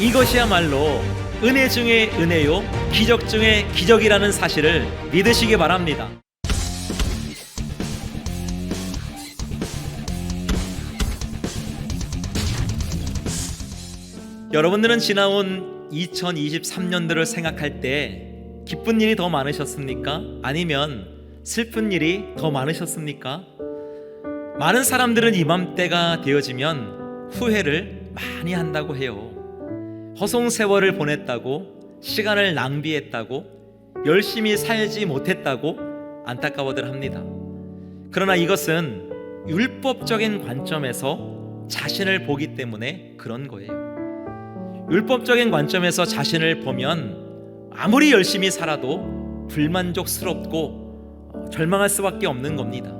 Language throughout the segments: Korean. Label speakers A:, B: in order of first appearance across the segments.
A: 이것이야말로 은혜 중에 은혜요, 기적 중에 기적이라는 사실을 믿으시기 바랍니다. 여러분들은 지나온 2023년도를 생각할 때 기쁜 일이 더 많으셨습니까? 아니면 슬픈 일이 더 많으셨습니까? 많은 사람들은 이맘때가 되어지면 후회를 많이 한다고 해요. 허송 세월을 보냈다고, 시간을 낭비했다고, 열심히 살지 못했다고 안타까워들 합니다. 그러나 이것은 율법적인 관점에서 자신을 보기 때문에 그런 거예요. 율법적인 관점에서 자신을 보면 아무리 열심히 살아도 불만족스럽고 어, 절망할 수밖에 없는 겁니다.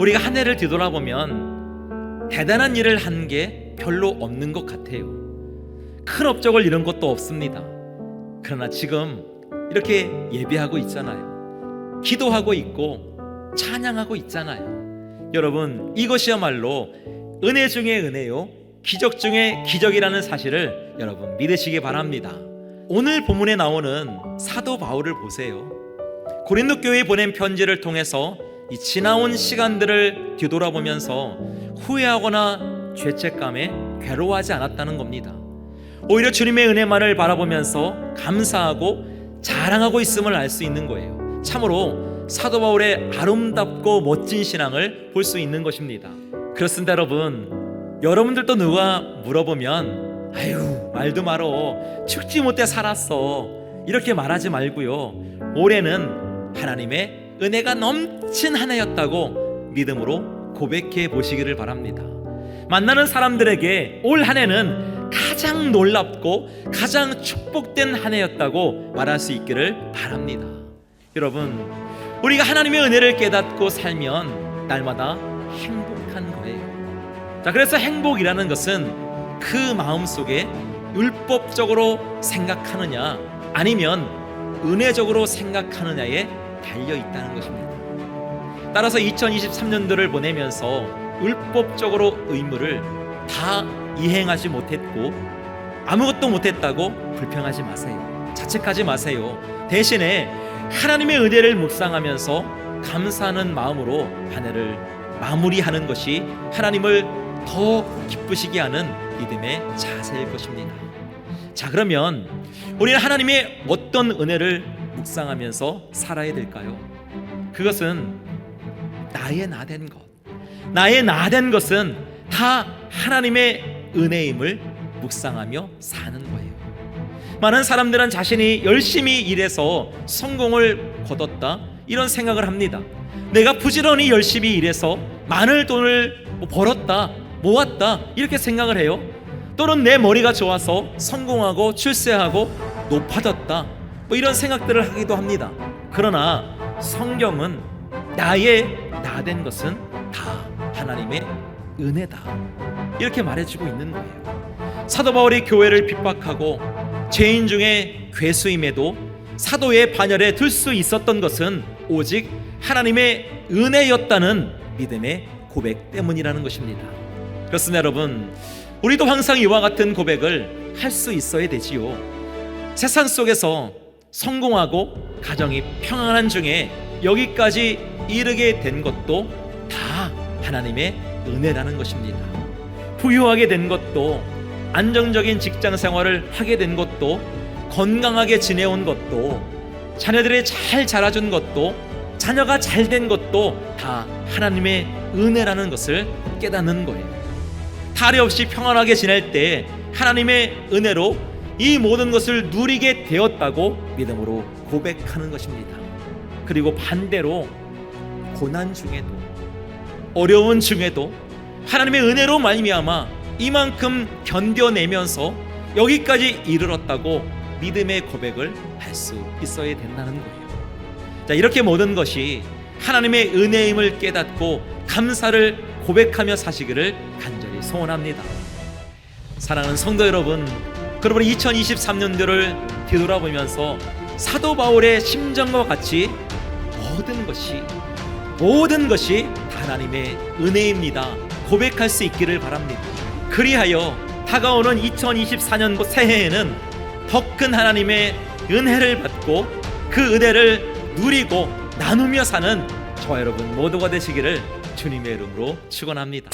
A: 우리가 한 해를 뒤돌아보면 대단한 일을 한 게 별로 없는 것 같아요. 큰 업적을 이룬 것도 없습니다. 그러나 지금 이렇게 예배하고 있잖아요. 기도하고 있고 찬양하고 있잖아요. 여러분, 이것이야말로 은혜 중에 은혜요. 기적 중에 기적이라는 사실을 여러분 믿으시기 바랍니다. 오늘 본문에 나오는 사도 바울을 보세요. 고린도 교회에 보낸 편지를 통해서 이 지나온 시간들을 뒤돌아보면서 후회하거나 죄책감에 괴로워하지 않았다는 겁니다. 오히려 주님의 은혜만을 바라보면서 감사하고 자랑하고 있음을 알 수 있는 거예요. 참으로 사도 바울의 아름답고 멋진 신앙을 볼 수 있는 것입니다. 그렇습니다, 여러분. 여러분들도 누가 물어보면 아유 말도 말어 죽지 못해 살았어 이렇게 말하지 말고요 올해는 하나님의 은혜가 넘친 한 해였다고 믿음으로 고백해 보시기를 바랍니다 만나는 사람들에게 올 한 해는 가장 놀랍고 가장 축복된 한 해였다고 말할 수 있기를 바랍니다 여러분 우리가 하나님의 은혜를 깨닫고 살면 날마다 행복한 거예요 자, 그래서 행복이라는 것은 그 마음 속에 율법적으로 생각하느냐 아니면 은혜적으로 생각하느냐에 달려 있다는 것입니다. 따라서 2023년도를 보내면서 율법적으로 의무를 다 이행하지 못했고 아무것도 못했다고 불평하지 마세요. 자책하지 마세요. 대신에 하나님의 은혜를 묵상하면서 감사하는 마음으로 한 해를 마무리하는 것이 하나님을 더 기쁘시게 하는 믿음의 자세일 것입니다. 자, 그러면 우리는 하나님의 어떤 은혜를 묵상하면서 살아야 될까요? 그것은 나의 나 된 것. 나의 나 된 것은 다 하나님의 은혜임을 묵상하며 사는 거예요. 많은 사람들은 자신이 열심히 일해서 성공을 거뒀다 이런 생각을 합니다. 내가 부지런히 열심히 일해서 많은 돈을 뭐 벌었다 모았다 이렇게 생각을 해요. 또는 내 머리가 좋아서 성공하고 출세하고 높아졌다 뭐 이런 생각들을 하기도 합니다. 그러나 성경은 나의 나된 것은 다 하나님의 은혜다 이렇게 말해주고 있는 거예요. 사도 바울이 교회를 핍박하고 죄인 중에 괴수임에도 사도의 반열에 들 수 있었던 것은 오직 하나님의 은혜였다는 믿음의 고백 때문이라는 것입니다. 그렇습니다, 여러분. 우리도 항상 이와 같은 고백을 할 수 있어야 되지요. 세상 속에서 성공하고 가정이 평안한 중에 여기까지 이르게 된 것도 다 하나님의 은혜라는 것입니다. 부유하게 된 것도 안정적인 직장 생활을 하게 된 것도 건강하게 지내온 것도 자녀들이 잘 자라준 것도 자녀가 잘 된 것도 다 하나님의 은혜라는 것을 깨닫는 거예요. 탈이 없이 평안하게 지낼 때 하나님의 은혜로 이 모든 것을 누리게 되었다고 믿음으로 고백하는 것입니다. 그리고 반대로 고난 중에도 어려운 중에도 하나님의 은혜로 말미암아 이만큼 견뎌내면서 여기까지 이르렀다고 믿음의 고백을 할 수 있어야 된다는 거예요. 자, 이렇게 모든 것이 하나님의 은혜임을 깨닫고 감사를 고백하며 사시기를 간절히 소원합니다. 사랑하는 성도 여러분, 그러분 2023년도를 뒤돌아보면서 사도 바울의 심정과 같이 모든 것이 모든 것이 하나님의 은혜입니다. 고백할 수 있기를 바랍니다. 그리하여 다가오는 2024년 새해에는 더 큰 하나님의 은혜를 받고 그 은혜를 누리고 나누며 사는 저와 여러분 모두가 되시기를 주님의 이름으로 축원합니다.